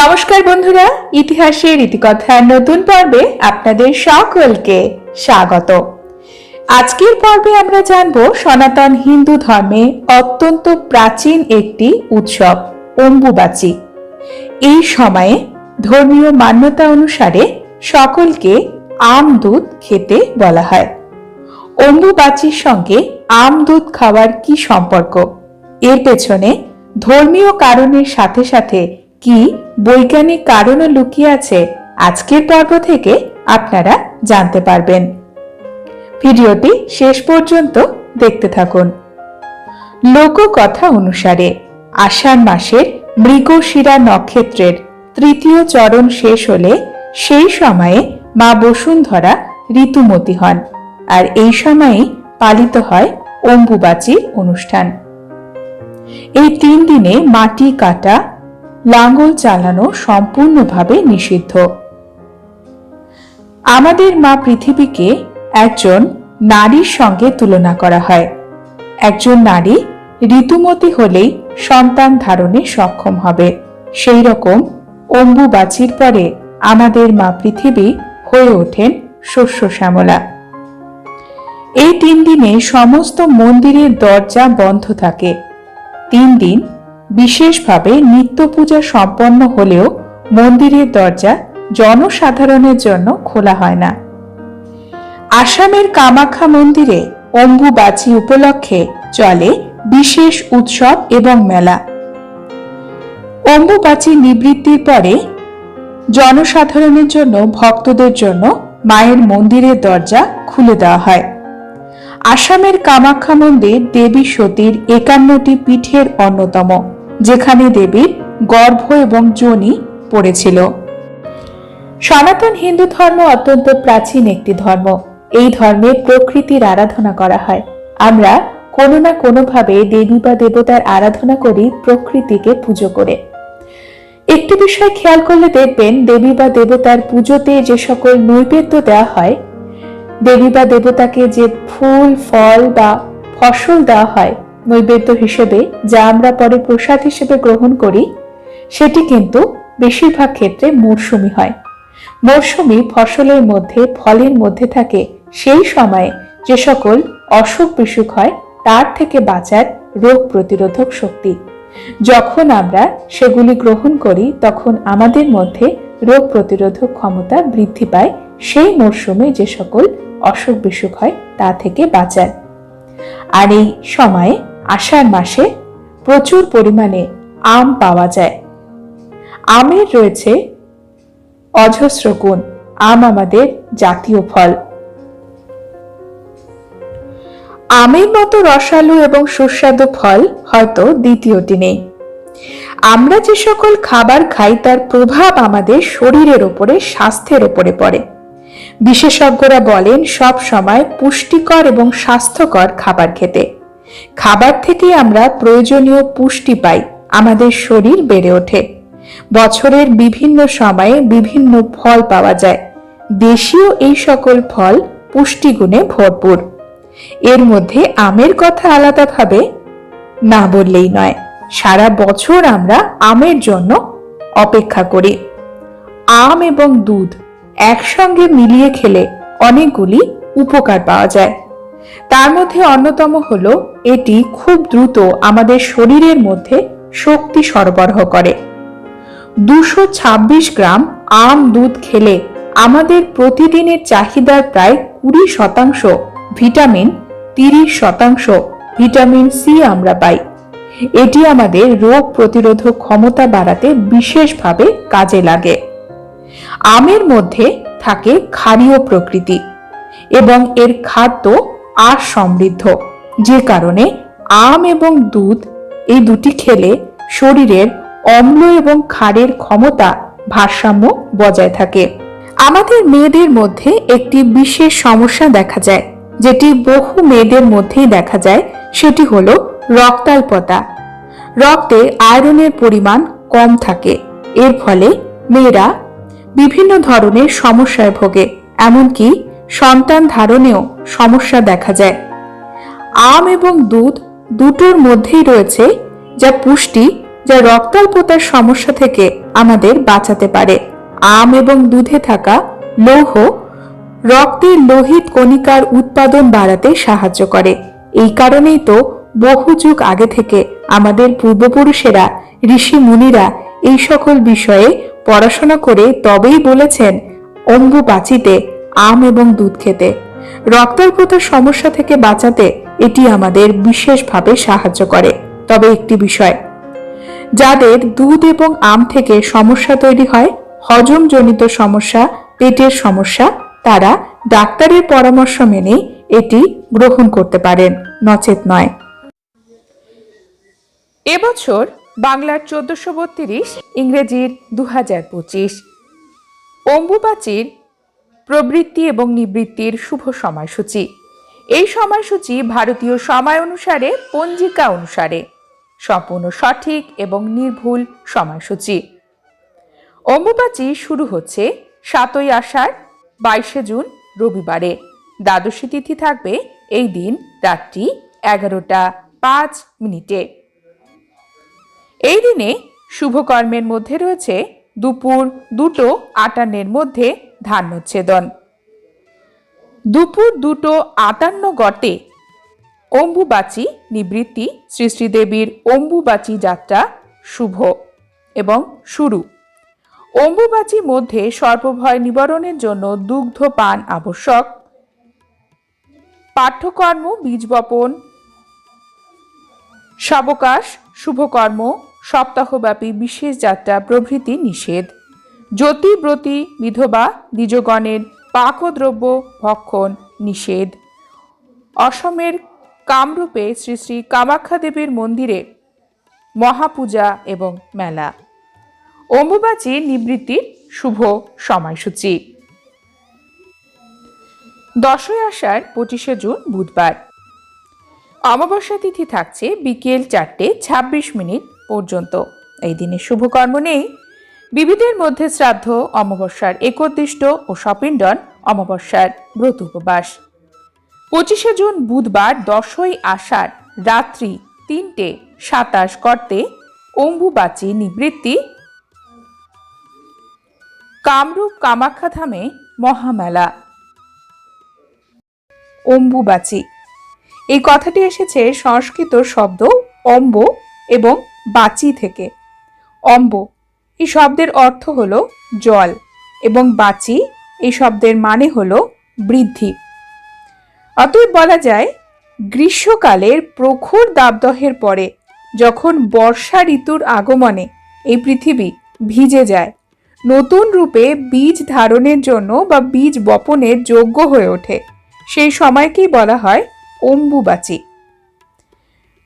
নমস্কার বন্ধুরা, ইতিহাসের ইতিকথার নতুন পর্বে আপনাদের সকলকে স্বাগত। আজকের পর্বে আমরা জানব সনাতন হিন্দু ধর্মে অত্যন্ত প্রাচীন একটি উৎসব, অম্বুবাচী। এই সময়ে ধর্মীয় মান্যতা অনুসারে সকলকে আম দুধ খেতে বলা হয়। অম্বুবাচীর সঙ্গে আম দুধ খাওয়ার কি সম্পর্ক? এর পেছনে ধর্মীয় কারণের সাথে সাথে কি বৈজ্ঞানিক কারণও লুকিয়ে আছে আজকের পর্ব থেকে আপনারা জানতে পারবেন। ভিডিওটি শেষ পর্যন্ত দেখতে থাকুন। লোককথা অনুসারে, আষাঢ় মাসের মৃগশিরা নক্ষত্রের তৃতীয় চরণ শেষ হলে সেই সময়ে মা বসুন্ধরা ঋতুমতী হন আর এই সময়েই পালিত হয় অম্বুবাচীর অনুষ্ঠান। এই তিন দিনে মাটি কাটা লাঙ্গল চালানো সম্পূর্ণভাবে নিষিদ্ধ। আমাদের মা পৃথিবীকে একজন নারীর সঙ্গে তুলনা করা হয়। একজন নারী ঋতুমতী হলেই সন্তান ধারণে সক্ষম হবে। সেই রকম অম্বুবাচির পরে আমাদের মা পৃথিবী হয়ে ওঠেন শস্য শ্যামলা। এই তিন দিনে সমস্ত মন্দিরের দরজা বন্ধ থাকে। তিন দিন বিশেষভাবে নিত্য পূজা সম্পন্ন হলেও মন্দিরের দরজা জনসাধারণের জন্য খোলা হয় না। আসামের কামাখ্যা মন্দিরে অম্বুবাচী উপলক্ষে চলে বিশেষ উৎসব এবং মেলা। অম্বুবাচী নিবৃত্তির পরে জনসাধারণের জন্য ভক্তদের জন্য মায়ের মন্দিরের দরজা খুলে দেওয়া হয়। আসামের কামাখ্যা মন্দির দেবী সতীর একান্নটি পীঠের অন্যতম। যেখানে দেবীর গর্ভ এবং যোনি পড়েছিল। সনাতন হিন্দু ধর্ম অত্যন্ত প্রাচীন একটি ধর্ম। এই ধর্মে প্রকৃতির আরাধনা করা হয়। আমরা কোনো না কোনোভাবে দেবী বা দেবতার আরাধনা করি প্রকৃতিকে পুজো করে। একটি বিষয় খেয়াল করলে দেখবেন দেবী বা দেবতার পুজোতে যে সকল নৈবেদ্য দেওয়া হয়, দেবী বা দেবতাকে যে ফুল, ফল বা ফসল দেওয়া হয় নৈবেদ্য হিসেবে যা আমরা পরে প্রসাদ হিসেবে গ্রহণ করি, সেটি কিন্তু বেশিরভাগ ক্ষেত্রে মরশুমি হয়। মরশুমি ফসলের মধ্যে, ফলের মধ্যে থাকে। সেই সময়ে যে সকল অসুখ বিসুখ হয়, তার থেকে বাঁচার রোগ প্রতিরোধক শক্তি। যখন আমরা সেগুলি গ্রহণ করি, তখন আমাদের মধ্যে রোগ প্রতিরোধক ক্ষমতা বৃদ্ধি পায়। সেই মরশুমে যে সকল অসুখ বিসুখ হয়, তা থেকে বাঁচার। আর এই সময়ে আষাঢ় মাসে প্রচুর পরিমাণে আম পাওয়া যায়। আমের রয়েছে অজস্র গুণ। আম আমাদের জাতীয় ফল। আমের মতো রসালো এবং সুস্বাদু ফল হয়তো দ্বিতীয়টি নেই। আমরা যে সকল খাবার খাই তার প্রভাব আমাদের শরীরের ওপরে, স্বাস্থ্যের ওপরে পড়ে। বিশেষজ্ঞরা বলেন সব সময় পুষ্টিকর এবং স্বাস্থ্যকর খাবার খেতে। খাবার থেকে আমরা প্রয়োজনীয় পুষ্টি পাই, আমাদের শরীর বেড়ে ওঠে। বছরের বিভিন্ন সময়ে বিভিন্ন ফল পাওয়া যায়। দেশীয় এই সকল ফল পুষ্টিগুণে ভরপুর। এর মধ্যে আমের কথা আলাদাভাবে না বললেই নয়, সারা বছর আমরা আমের জন্য অপেক্ষা করি। আম এবং দুধ একসঙ্গে মিলিয়ে খেলে অনেকগুলি উপকার পাওয়া যায়। তার মধ্যে অন্যতম হলো, এটি খুব দ্রুত আমাদের শরীরের মধ্যে শক্তি সরবরাহ করে। দুশো ছাব্বিশ গ্রাম আম দুধ খেলে আমাদের প্রতিদিনের চাহিদার প্রায় কুড়ি শতাংশ ভিটামিন, তিরিশ শতাংশ ভিটামিন সি আমরা পাই। এটি আমাদের রোগ প্রতিরোধক ক্ষমতা বাড়াতে বিশেষভাবে কাজে লাগে। আমের মধ্যে থাকে ক্ষারীয় প্রকৃতি এবং এর খাদ্য আর সমৃদ্ধ। যে কারণে আম এবং দুধ এই দুটি খেলে শরীরের অম্ল এবং ক্ষারের ক্ষমতা ভারসাম্য বজায় থাকে। আমাদের মেয়েদের মধ্যে একটি বিশেষ সমস্যা দেখা যায়, যেটি বহু মেয়েদের মধ্যেই দেখা যায়, সেটি হল রক্তাল্পতা। রক্তে আয়রনের পরিমাণ কম থাকে, এর ফলে মেয়েরা বিভিন্ন ধরনের সমস্যায় ভোগে, এমনকি সন্তান ধারণেও সমস্যা দেখা যায়। আম এবং দুধ দুটোর মধ্যেই রয়েছে যা পুষ্টি, যা রক্তাল্পতার সমস্যা থেকে আমাদের বাঁচাতে পারে। আম এবং দুধে থাকা লৌহ রক্তের লোহিত কণিকার উৎপাদন বাড়াতে সাহায্য করে। এই কারণেই তো বহু যুগ আগে থেকে আমাদের পূর্বপুরুষেরা, ঋষি মুনিরা এই সকল বিষয়ে পড়াশোনা করে তবেই বলেছেন অম্বু বাঁচিতে আম এবং দুধ খেতে। রক্তাল্পতার সমস্যা থেকে বাঁচাতে এটি আমাদের বিশেষভাবে সাহায্য করে। তবে একটি বিষয়, যাদের দুধ এবং আম থেকে সমস্যা তৈরি হয়, হজমজনিত সমস্যা, পেটের সমস্যা, তারা ডাক্তারের পরামর্শ মেনে এটি গ্রহণ করতে পারেন, নচেত নয়। এবছর বাংলার চোদ্দশো বত্রিশ ইংরেজির দু হাজার পঁচিশ। অম্বুবাচীর প্রবৃত্তি এবং নিবৃত্তির শুভ সময়সূচি। এই সময়সূচি ভারতীয় সময় অনুসারে, পঞ্জিকা অনুসারে। সম্পূর্ণ সঠিক এবং নির্ভুল সময়সূচি। অম্বুবাচী শুরু হচ্ছে সাতই আষাঢ়, বাইশে জুন, রবিবারে। দ্বাদশী তিথি থাকবে এই দিন রাত্রি এগারোটা পাঁচ মিনিটে। এই দিনে শুভকর্মের মধ্যে রয়েছে দুপুর দুটো আটান্নের মধ্যে ধান্যচ্ছেদন। দুপুর দুটো আটান্ন গটে অম্বুবাচী নিবৃত্তি শ্রী শ্রীদেবীর অম্বুবাচী যাত্রা শুভ এবং শুরু। অম্বুবাচী মধ্যে সর্বভয় নিবারণের জন্য দুগ্ধ পান আবশ্যক। পাঠ্যকর্ম বীজ বপন সাবকাশ শুভকর্ম, সপ্তাহব্যাপী বিশেষ যাত্রা প্রভৃতি নিষেধ। জ্যোতিব্রতী বিধবা দ্বিজগণের পাকদ্রব্য ভক্ষণ নিষেধ। অসমের কামরূপে শ্রী শ্রী কামাখ্যা দেবীর মন্দিরে মহাপূজা এবং মেলা। অম্বুবাচী নিবৃত্তির শুভ সময়সূচি। দশই আষাঢ় পঁচিশে জুন বুধবার। অমাবস্যা তিথি থাকছে বিকেল চারটে ছাব্বিশ মিনিট পর্যন্ত। এই দিনে শুভকর্ম নেই। বিবিধের মধ্যে শ্রাদ্ধ, অমাবস্যার একদিষ্ট ও সপিণ্ডন অমাবস্যার ব্রত উপবাস। পঁচিশে জুন বুধবার দশই আষাঢ় রাত্রি তিনটে সাতাশ করতে অম্বুবাচী নিবৃত্তি। কামরূপ কামাখ্যা ধামে মহামেলা। অম্বুবাচী। এই কথাটি এসেছে সংস্কৃত শব্দ অম্ব এবং বাচি থেকে। অম্ব এই শব্দের অর্থ হল জল এবং বাচি এই শব্দের মানে হল বৃদ্ধি। অতএব বলা যায়, গ্রীষ্মকালের প্রখর দাবদহের পরে যখন বর্ষা ঋতুর আগমনে এই পৃথিবী ভিজে যায়, নতুন রূপে বীজ ধারণের জন্য বা বীজ বপনের যোগ্য হয়ে ওঠে। সেই সময়কেই বলা হয় অম্বুবাচী।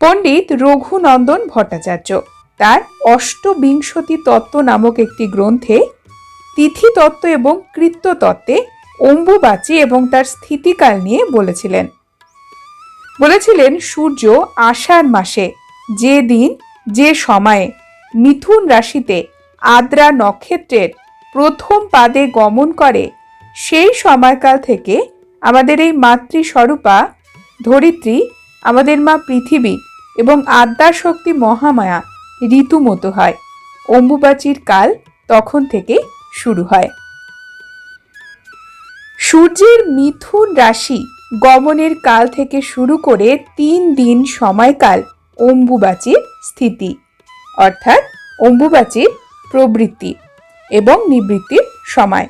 পণ্ডিত রঘুনন্দন ভট্টাচার্য তার অষ্টবিংশতি তত্ত্ব নামক একটি গ্রন্থে তিথি তত্ত্ব এবং কৃত্য তত্ত্বে অম্বুবাচী এবং তার স্থিতিকাল নিয়ে বলেছিলেন। বলেছিলেন, সূর্য আষাঢ় মাসে, যে দিন, যে সময়ে, মিথুন রাশিতে, আদ্রা নক্ষত্রের প্রথম পাদে গমন করে, সেই সময়কাল থেকে আমাদের এই মাতৃস্বরূপা ধরিত্রী, আমাদের মা পৃথিবী এবং আদ্যার শক্তি মহামায়া ঋতুমতো হয়। অম্বুবাচীর কাল তখন থেকে শুরু হয়। সূর্যের মিথুন রাশি গমনের কাল থেকে শুরু করে তিন দিন সময়কাল অম্বুবাচীর স্থিতি, অর্থাৎ অম্বুবাচীর প্রবৃত্তি এবং নিবৃত্তির সময়।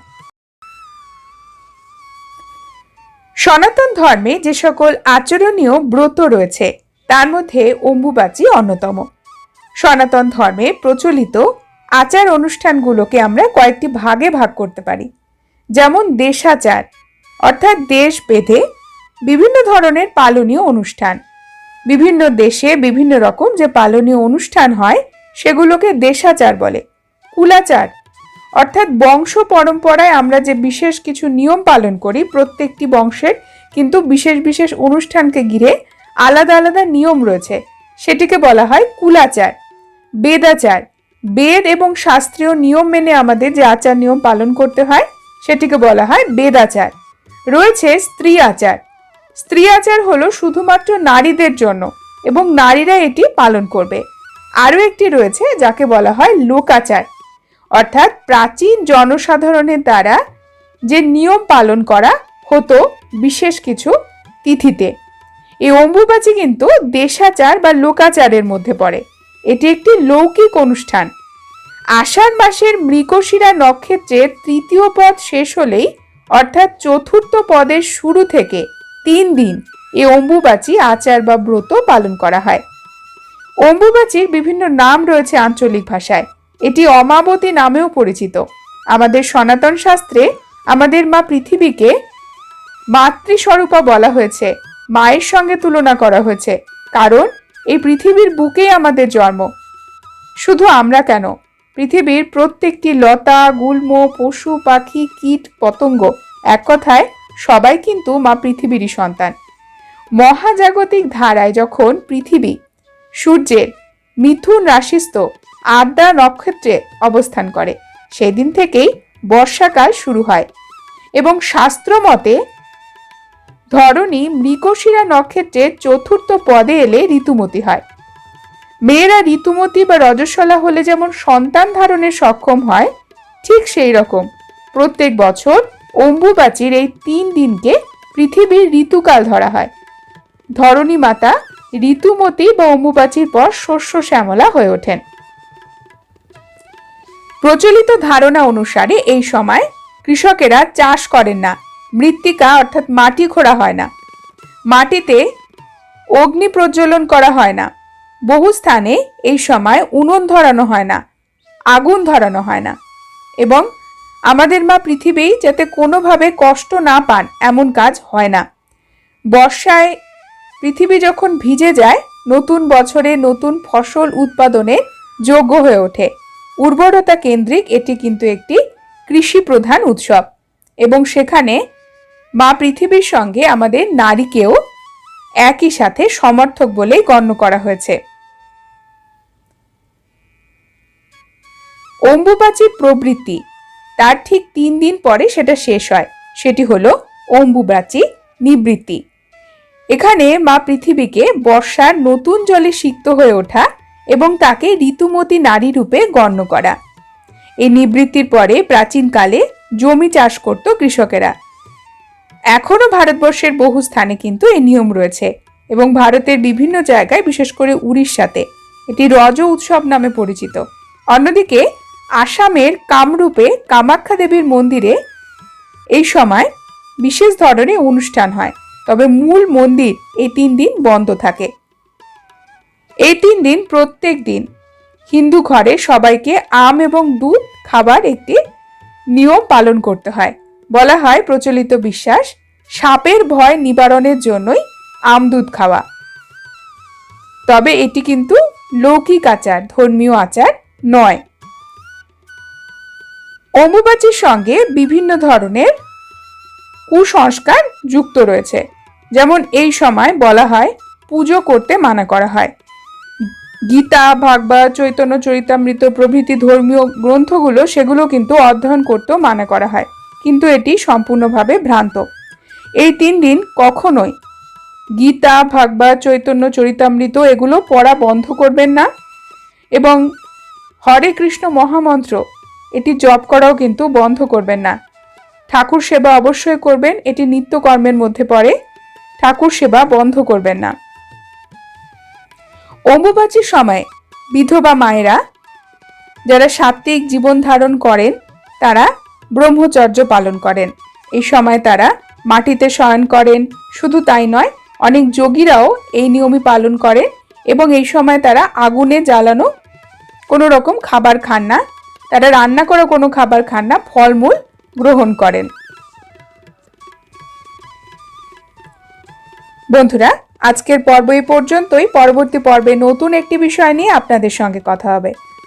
সনাতন ধর্মে যে সকল আচরণীয় ব্রত রয়েছে, তার মধ্যে অম্বুবাচী অন্যতম। সনাতন ধর্মে প্রচলিত আচার অনুষ্ঠানগুলোকে আমরা কয়েকটি ভাগে ভাগ করতে পারি। যেমন দেশাচার, অর্থাৎ দেশ বেঁধে বিভিন্ন ধরনের পালনীয় অনুষ্ঠান। বিভিন্ন দেশে বিভিন্ন রকম যে পালনীয় অনুষ্ঠান হয়, সেগুলোকে দেশাচার বলে। কুলাচার, অর্থাৎ বংশ পরম্পরায় আমরা যে বিশেষ কিছু নিয়ম পালন করি, প্রত্যেকটি বংশের কিন্তু বিশেষ বিশেষ অনুষ্ঠানকে ঘিরে আলাদা আলাদা নিয়ম রয়েছে। সেটিকে বলা হয় কুলাচার। বেদাচার বেদ এবং শাস্ত্রীয় নিয়ম মেনে আমাদের যে আচার নিয়ম পালন করতে হয়, সেটিকে বলা হয় বেদাচার রয়েছে স্ত্রী আচার। স্ত্রী আচার হলো শুধুমাত্র নারীদের জন্য এবং নারীরা এটি পালন করবে। আরও একটি রয়েছে যাকে বলা হয় লোকাচার। অর্থাৎ প্রাচীন জনসাধারণের দ্বারা যে নিয়ম পালন করা হতো বিশেষ কিছু তিথিতে। এই অম্বুবাচী কিন্তু দেশাচার বা লোকাচারের মধ্যে পড়ে। এটি একটি লৌকিক অনুষ্ঠান। আষাঢ় মাসের মৃগশিরা নক্ষত্রের তৃতীয় পদ শেষ হলেই, অর্থাৎ চতুর্থ পদের শুরু থেকে তিন দিন এই অম্বুবাচী আচার বা ব্রত পালন করা হয়। অম্বুবাচীর বিভিন্ন নাম রয়েছে আঞ্চলিক ভাষায়। এটি অমাবতী নামেও পরিচিত। আমাদের সনাতন শাস্ত্রে আমাদের মা পৃথিবীকে মাতৃস্বরূপা বলা হয়েছে। মায়ের সঙ্গে তুলনা করা হয়েছে। কারণ এই পৃথিবীর বুকেই আমাদের জন্ম। শুধু আমরা কেন? পৃথিবীর প্রত্যেকটি লতা, গুল্ম, পশু, পাখি, কীট, পতঙ্গ, এক কথায় সবাই কিন্তু মা পৃথিবীরই সন্তান। মহাজাগতিক ধারায় যখন পৃথিবী, সূর্যের মিথুন রাশিস্থ আদ্রা নক্ষত্রে অবস্থান করে, সেদিন থেকেই বর্ষাকাল শুরু হয় এবং শাস্ত্র ধরণী মৃগশিরা নক্ষত্রের চতুর্থ পদে এলে ঋতুমতি হয়। মেয়েরা ঋতুমতি বা রজস্বলা হলে যেমন সন্তান ধারণে সক্ষম হয়, ঠিক সেই রকম। প্রত্যেক বছর অম্বুবাচীর এই তিন দিনকে পৃথিবীর ঋতুকাল ধরা হয়। ধরণী মাতা ঋতুমতি বা অম্বুবাচীর পর শস্য শ্যামলা হয়ে ওঠেন। প্রচলিত ধারণা অনুসারে এই সময় কৃষকেরা চাষ করেন না। মৃত্তিকা অর্থাৎ মাটি খোঁড়া হয় না। মাটিতে অগ্নি প্রজ্বলন করা হয় না। বহু স্থানে এই সময় উনুন ধরানো হয় না, আগুন ধরানো হয় না এবং আমাদের মা পৃথিবী যাতে কোনোভাবে কষ্ট না পান এমন কাজ হয় না। বর্ষায় পৃথিবী যখন ভিজে যায়, নতুন বছরে নতুন ফসল উৎপাদনে যোগ্য হয়ে ওঠে। উর্বরতা কেন্দ্রিক এটি কিন্তু একটি কৃষি প্রধান উৎসব এবং সেখানে মা পৃথিবীর সঙ্গে আমাদের নারীকেও একই সাথে সমর্থক বলেই গণ্য করা হয়েছে। অম্বুবাচী প্রবৃত্তি, তার ঠিক তিন দিন পরে সেটা শেষ হয়। সেটি হলো অম্বুবাচী নিবৃত্তি। এখানে মা পৃথিবীকে বর্ষার নতুন জলে সিক্ত হয়ে ওঠা এবং তাকে ঋতুমতী নারী রূপে গণ্য করা। এই নিবৃত্তির পরে প্রাচীনকালে জমি চাষ করত কৃষকেরা। এখনও ভারতবর্ষের বহু স্থানে কিন্তু এই নিয়ম রয়েছে এবং ভারতের বিভিন্ন জায়গায়, বিশেষ করে উড়িষ্যাতে, এটি রজ উৎসব নামে পরিচিত। অন্যদিকে, আসামের কামরূপে কামাখ্যা দেবীর মন্দিরে এই সময় বিশেষ ধরনের অনুষ্ঠান হয়, তবে মূল মন্দির এই তিন দিন বন্ধ থাকে। এই তিন দিন প্রত্যেক দিন হিন্দু ঘরে সবাইকে আম এবং দুধ খাবার একটি নিয়ম পালন করতে হয়। বলা হয় প্রচলিত বিশ্বাস, সাপের ভয় নিবারণের জন্যই আম দুধ খাওয়া। তবে এটি কিন্তু লৌকিক আচার, ধর্মীয় আচার নয়। অম্বুবাচীর সঙ্গে বিভিন্ন ধরনের কুসংস্কার যুক্ত রয়েছে। যেমন এই সময় বলা হয়, পুজো করতে মানা করা হয়। গীতা ভাগবা চৈতন্য, চরিতামৃত প্রভৃতি ধর্মীয় গ্রন্থগুলো সেগুলো কিন্তু অধ্যয়ন করতেও মানা করা হয়। কিন্তু এটি সম্পূর্ণভাবে ভ্রান্ত। এই তিন দিন কখনোই গীতা, ভাগবত, চৈতন্য, চরিতামৃত এগুলো পড়া বন্ধ করবেন না এবং হরে কৃষ্ণ মহামন্ত্র এটি জপ করাও কিন্তু বন্ধ করবেন না। ঠাকুর সেবা অবশ্যই করবেন, এটি নিত্যকর্মের মধ্যে পড়ে ঠাকুর সেবা বন্ধ করবেন না। অম্বুবাচীর সময় বিধবা মায়েরা যারা সাত্ত্বিক জীবন ধারণ করেন, তারা ব্রহ্মচর্য পালন করেন। এই সময় তারা মাটিতে শয়ন করেন। শুধু তাই নয়, অনেক যোগীরাও এই নিয়মই পালন করেন এবং এই সময় তারা আগুনে জ্বালানো কোনো রকম খাবার খান না। তারা রান্না করা কোনো খাবার খান না, ফলমূল গ্রহণ করেন। বন্ধুরা, আজকের পর্ব এই পর্যন্তই। পরবর্তী পর্বে নতুন একটি বিষয় নিয়ে আপনাদের সঙ্গে কথা হবে।